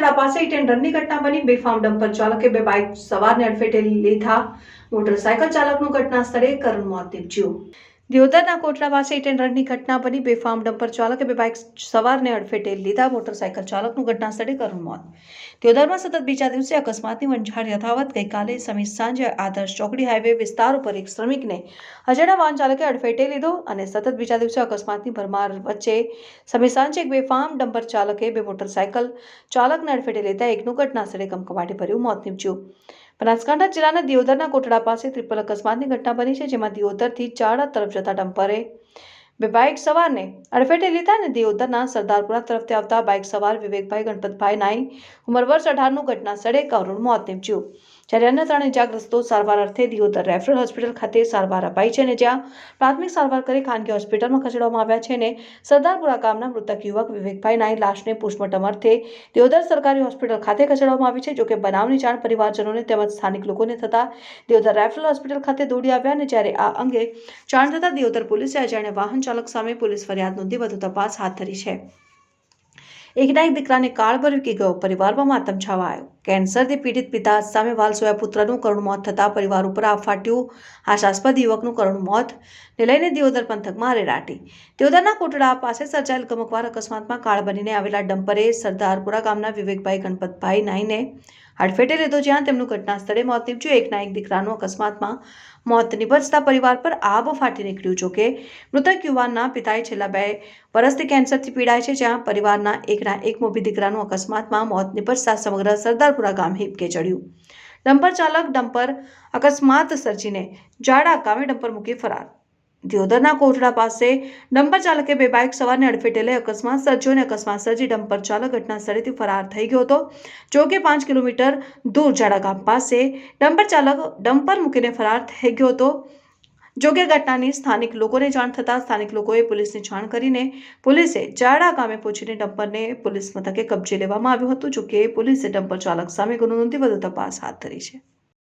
કોટડા પાસે hit and રનની ઘટના બની. બેફામ ડમ્પર ચાલકે બે બાઇક સવારને અડફેટે લીધા. મોટરસાયકલ ચાલકનું ઘટના સ્થળે કરુણ મોત નીપજ્યું દિયોદરના કોટડા પાસે ઇટ એન્ડ રનની ઘટના બની. બેફામ ડમ્પર ચાલકે બે બાઇક સવારને અડફેટે લીધા. મોટરસાયકલ ચાલકનું ઘટના સ્થળે કરુણ મોત. દિયોદરમાં સતત બીજા દિવસે અકસ્માતની વંજાળ યથાવત ગઈકાલે સમી સાંજે આદર્શ ચોકડી હાઈવે વિસ્તાર ઉપર એક શ્રમિકને અજાણા વાહન ચાલકે અડફેટે લીધો અને સતત બીજા દિવસે અકસ્માતની ભરમાર વચ્ચે સમી સાંજે એક બેફામ ડમ્પર ચાલકે બે મોટરસાયકલ ચાલકને અડફેટે લેતા એકનું ઘટના સ્થળે કમકમાટી ભર્યું. મોત નીપજ્યું. બનાસકાંઠા જિલ્લાના દિયોદરના કોટડા પાસે ત્રિપલ અકસ્માતની ઘટના બની છે, જેમાં દિયોદરથી ચાડા તરફ જતા ડમ્પરે બે બાઇક સવારને અડફેટે લીધા અને દિયોદરના સરદારપુરા તરફથી આવતા બાઇક સવાર વિવેકભાઈ ગણપતભાઈ નાઈ ઉંમર વર્ષ અઢારનું ઘટના સ્થળે કરુણ મોત નીપજ્યું. જ્યારે અન્ય ત્રણ ઇજાગ્રસ્તો સારવાર અર્થે દિયોદર રેફરલ હોસ્પિટલ ખાતે સારવાર અપાઈ છે અને જ્યાં પ્રાથમિક સારવાર કરી ખાનગી હોસ્પિટલમાં ખસેડવામાં આવ્યા છે અને સરદારપુરા ગામના મૃતક યુવક વિવેકભાઈ નાઈ લાશને પોસ્ટમોર્ટમ અર્થે દિયોદર સરકારી હોસ્પિટલ ખાતે ખસેડવામાં આવી છે, જોકે બનાવની જાણ પરિવારજનોને તેમજ સ્થાનિક લોકોને થતાં દિયોદર રેફરલ હોસ્પિટલ ખાતે દોડી આવ્યા અને જ્યારે આ અંગે જાણ થતાં દિયોદર પોલીસે અજાણ્યા વાહન ચાલક સામે પોલીસ ફરિયાદ નોંધી વધુ તપાસ હાથ ધરી છે. એકના એક દીકરાને કાળ ભરકી ગયો, પરિવારમાં માતમ છવાયો. કેન્સરથી પીડિત પિતા સામે વાલસોયા પુત્રનું કરુણ મોત થતાં પરિવાર ઉપર આ ફાટ્યું. આશાસ્પદ યુવકનું કરુણ મોત લઈને દિયોદર પંથકમાં રેડાટી દિયોદરના કોટડા પાસે સર્જાયેલ ગમકવાર અકસ્માતમાં કાળ બનીને આવેલા ડમ્પરે સરદારપુરા ગામના વિવેકભાઈ ગણપતભાઈ નાઈને હાડફેટે લીધો જ્યાં તેમનું ઘટના સ્થળે મોત નીપજ્યું. એકના એક દીકરાનું અકસ્માતમાં મોત નિપજતા પરિવાર પર આબ ફાટી નીકળ્યું જોકે મૃતક યુવાનના પિતાએ છેલ્લા બે વર્ષથી કેન્સરથી પીડાય છે, જ્યાં પરિવારના એકના એક મોભી દીકરાનું અકસ્માતમાં મોત નિપજતા સમગ્ર સરદારપુરા ગામ હિપકે ચડ્યું. ડમ્પર ચાલક ડમ્પર અકસ્માત સર્જીને જાડા ગામે ડમ્પર મૂકી ફરાર. દિયોદરના કોટડા પાસે ડમ્પર ચાલકે બે બાઇક સવારને અડફેટે લઈ અકસ્માત સર્જ્યો અને અકસ્માત સર્જી ડમ્પર ચાલક ઘટના સ્થળેથી ફરાર થઈ ગયો હતો. જો કે પાંચ કિલોમીટર દૂર જાડા ગામ પાસે ડમ્પર ચાલક ડમ્પર મૂકીને ફરાર થઈ ગયો હતો. જોકે ઘટનાની સ્થાનિક લોકોને જાણ થતાં સ્થાનિક લોકોએ પોલીસને જાણ કરીને પોલીસે જાડા ગામે પહોંચીને ડમ્પરને પોલીસ મથકે કબજે લેવામાં આવ્યું હતું જોકે પોલીસે ડમ્પર ચાલક સામે ગુનો નોંધી વધુ તપાસ હાથ ધરી છે.